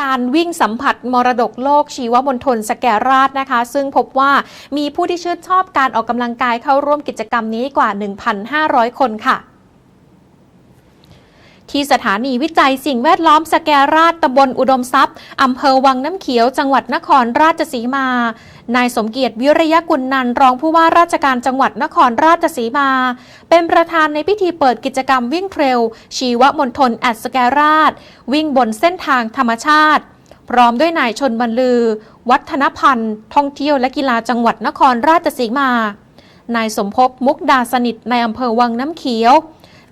การวิ่งสัมผัสมรดกโลกชีวมณฑลสแกราชนะคะ ซึ่งพบว่ามีผู้ที่ชื่นชอบการออกกำลังกายเข้าร่วมกิจกรรมนี้กว่า 1,500 คนค่ะ ที่สถานีวิจัยสิ่งแวดล้อมสแกราชตำบลอุดมทรัพย์อำเภอวังน้ำเขียว จังหวัดนครราชสีมา นายสมเกียรติวิริยกุลนันรองผู้ว่าราชการจังหวัดนครราชสีมา เป็นประธานในพิธีเปิดกิจกรรมวิ่งเทรล ชีวมณฑลแอดสแกราช วิ่งบนเส้นทางธรรมชาติ พร้อมด้วยนายชนบรรลือ วัฒนพันธ์ ท่องเที่ยวและกีฬาจังหวัดนครราชสีมานายสมภพมุกดาสนิทในอำเภอวังน้ำเขียว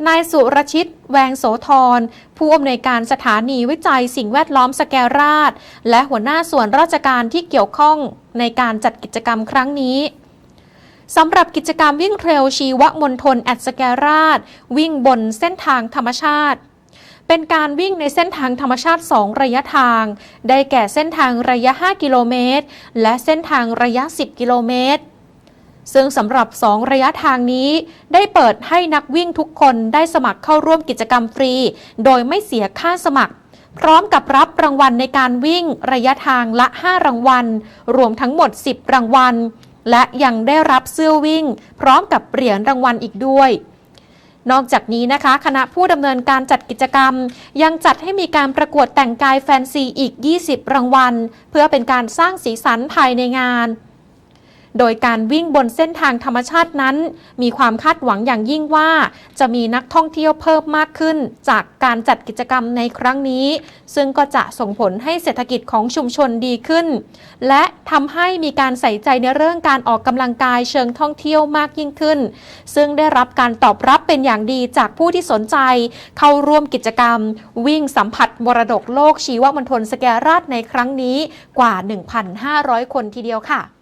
นายสุรชิต แวงโสธร ผู้อำนวยการสถานีวิจัยสิ่งแวดล้อมสแกราช และหัวหน้าส่วนราชการที่เกี่ยวข้องในการจัดกิจกรรมครั้งนี้สำหรับกิจกรรมวิ่งเทรลชีวมณฑลแอดสแกราช วิ่งบนเส้นทางธรรมชาติเป็นการวิ่งในเส้นทางธรรมชาติ 2 ระยะทาง ได้แก่เส้นทางระยะ 5 กิโลเมตร และเส้นทางระยะ 10 กิโลเมตร ซึ่งสำหรับ 2 ระยะทางนี้ ได้เปิดให้นักวิ่งทุกคนได้สมัครเข้าร่วมกิจกรรมฟรี โดยไม่เสียค่าสมัคร พร้อมกับรับรางวัลในการวิ่งระยะทางละ 5 รางวัล รวมทั้งหมด 10 รางวัล และยังได้รับเสื้อวิ่ง พร้อมกับเหรียญรางวัลอีกด้วยนอกจากนี้นะคะ คณะผู้ดำเนินการจัดกิจกรรม ยังจัดให้มีการประกวดแต่งกายแฟนซีอีก 20 รางวัล เพื่อเป็นการสร้างสีสันภายในงาน โดยการวิ่งบนเส้นทางธรรมชาตินั้น มีความคาดหวังอย่างยิ่งว่า จะมีนักท่องเที่ยวเพิ่มมากขึ้น จากการจัดกิจกรรมในครั้งนี้ ซึ่งก็จะส่งผลให้เศรษฐกิจของชุมชนดีขึ้น และทำให้มีการใส่ใจในเรื่องการออกกำลังกายเชิงท่องเที่ยวมากยิ่งขึ้น ซึ่งได้รับการตอบรับเป็นอย่างดีจากผู้ที่สนใจ เข้าร่วมกิจกรรม วิ่งสัมผัสมรดกโลกชีวมณฑลสแกราชในครั้งนี้กว่า 1,500 คนทีเดียวค่ะ